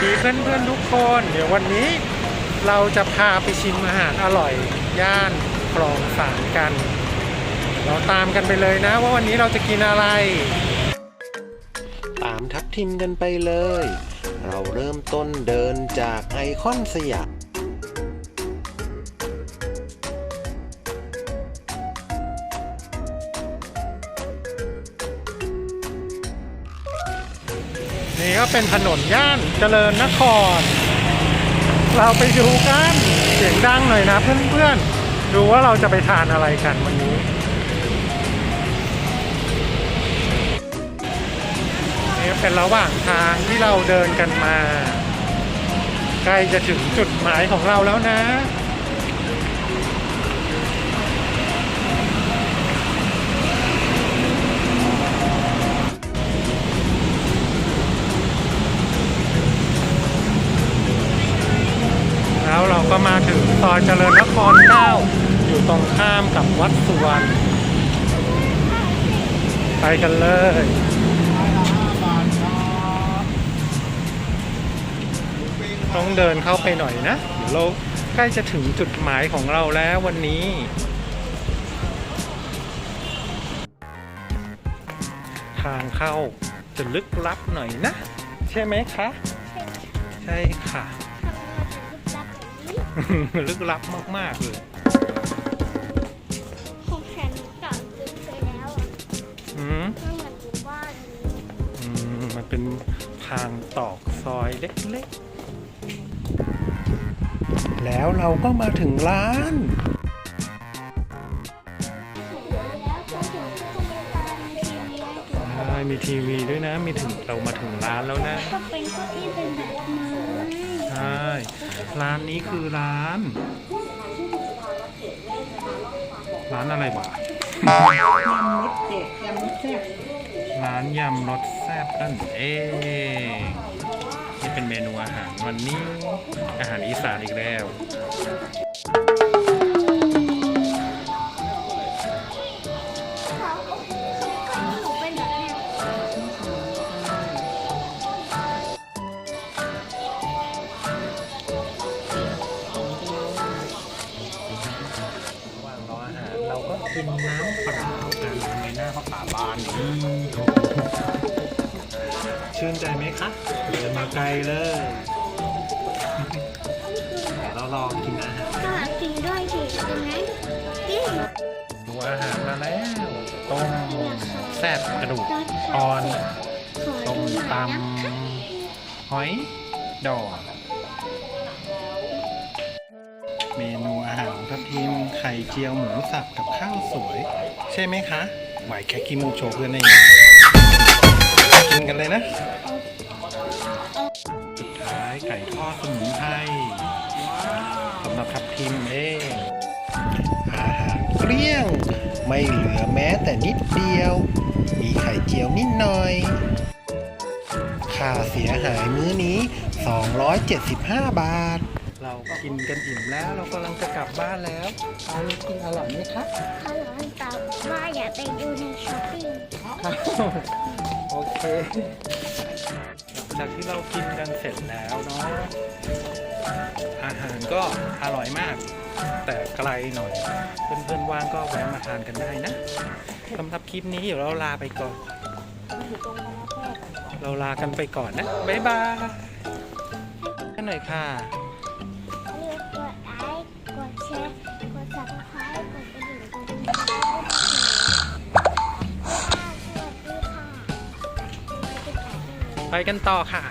พื่อนเพื่อนๆทุกคน เดี๋ยววันนี้เราจะพาไปชิมอาหารอร่อย ย่านคลองสานกัน เราตามกันไปเลยนะ ว่าวันนี้เราจะกินอะไร ตามทัพทิมกันไปเลย เราเริ่มต้นเดินจากไอคอนสยาม นี่ก็เป็นถนนย่านเจริญนคร เราไปดูกันเสียงดังหน่อยนะเพื่อนๆ ดูว่าเราจะไปทานอะไรกันวันนี้ นี่เป็นระหว่างทางที่เราเดินกันมา ใกล้จะถึงจุดหมายของเราแล้วนะ อยเจริญนคร9อยู่ตรงข้ามกับวัดสุวรรณไปกันเลยต้องเดินเข้าไปหน่อยนะเดี๋ยวเราใกล้จะถึงจุดหมายของเราแล้ววันนี้ ทางเข้าจะลึกลับหน่อยนะ ใช่ไหมคะ ใช่ค่ะ ลึกลับมาก ๆ เลย ของฉันก่อนลึกไปแล้วอะอืมไม่เหมือนหมู่บ้านนี้อืมมันเป็นทางตอกซอยเล็ก ๆ แล้วเราก็มาถึงร้านแล้วก็ถึงที่มีตามทีวีใช่มีทีวีด้วยนะ มีถึงเรามาถึงร้านแล้วนะ ก็เป็นเก้าอี้เป็นแบบไม้ ใช่ร้านนี้คือร้าน ร้านอะไรวะร้านยำรสแซ่บนั่นเองนี่เป็นเมนูอาหารวันนี้ อาหารอีสานอีกแล้ว กินน้ำเปล่ากันทำไมหน้าเขาตาบานอย่างนี้ชื่นใจไหมคะเดินมาไกลเลยเดี๋ยวเรารองกินอาหารก็กินด้วยสิกินไหมกินดูอาหารมาแล้วต้มแซ่บกระดูกอ่อนต้มตำหอยดอกเมนู ทัพทีมไข่เจียวหมูสับกับข้าวสวย ใช่ไหมคะไหวแค่กินมูกโชว์เพื่อนได้ยังกินกันเลยนะสุดท้ายไก่ทอดสมุนไพรสำหรับทัพทีมเองอาหารเกลี้ยง ไม่เหลือแม้แต่นิดเดียว มีไข่เจียวนิดหน่อยค่าเสียหายมื้อนี้ 275 บาท เรากินกันอิ่มแล้วเรากำลังจะกลับบ้านแล้วอันนี้กินอร่อยไหมคะเขาหลอนตามว่าอย่าไปดูในช้อปปิ้งครับโอเคหลังจากที่เรากินกันเสร็จแล้วเนาะอาหารก็อร่อยมาก แต่ไกลหน่อย เพื่อนๆว่างก็แวะมาทานกันได้นะสำหรับคลิปนี้เดี๋ยวเราลาไปก่อน เราลากันไปก่อนนะ บ๊ายบายกันหน่อยค่ะ ไปกันต่อค่ะ